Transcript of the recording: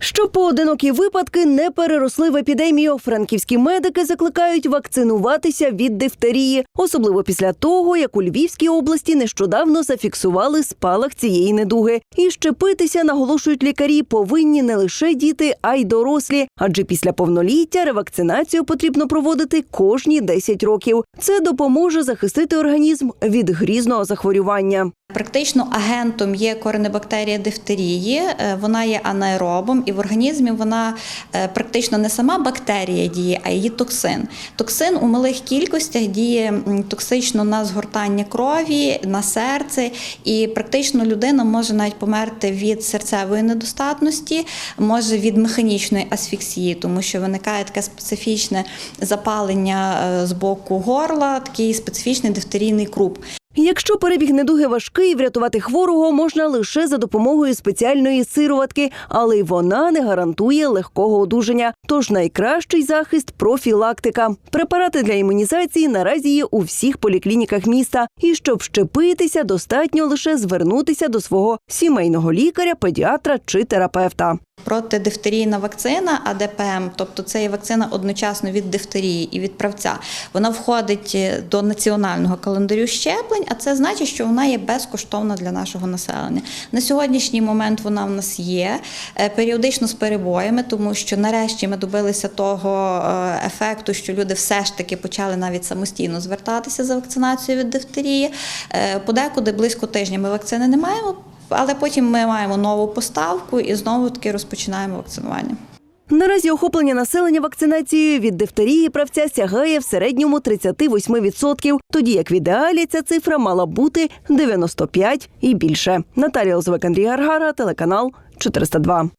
Щоб поодинокі випадки не переросли в епідемію, франківські медики закликають вакцинуватися від дифтерії, особливо після того, як у Львівській області нещодавно зафіксували спалах цієї недуги. І щепитися, наголошують лікарі, повинні не лише діти, а й дорослі. Адже після повноліття ревакцинацію потрібно проводити кожні 10 років. Це допоможе захистити організм від грізного захворювання. Практично агентом є коренебактерія дифтерії, е, вона є анаеробом, і в організмі вона е, практично не сама бактерія діє, а її токсин. Токсин у малих кількостях діє токсично на згортання крові, на серце, і практично людина може навіть померти від серцевої недостатності, може від механічної асфіксії, тому що виникає таке специфічне запалення е, з боку горла, такий специфічний дифтерійний круп. Якщо перебіг недуги важкий, врятувати хворого можна лише за допомогою спеціальної сироватки, але й вона не гарантує легкого одужання. Тож найкращий захист профілактика. Препарати для імунізації наразі є у всіх поліклініках міста. І щоб щепитися, достатньо лише звернутися до свого сімейного лікаря, педіатра чи терапевта. Протидифтерійна вакцина АДПМ, тобто це є вакцина одночасно від дифтерії і від правця. Вона входить е, до національного календарю щеплень, а це значить, що вона є безкоштовна для нашого населення. На сьогоднішній момент вона в нас є е, періодично з перебоями, тому що нарешті ми добилися того е, ефекту, що люди все ж таки почали навіть самостійно звертатися за вакцинацією від дифтерії. Подекуди близько тижня ми вакцини не маємо. Але потім ми маємо нову поставку і знову таки розпочинаємо вакцинування. Наразі охоплення населення вакцинацією від дифтерії правця сягає в середньому 38%, тоді як в ідеалі ця цифра мала бути 95 і більше. Наталія Лозовик, Андрій Гаргара, телеканал 402.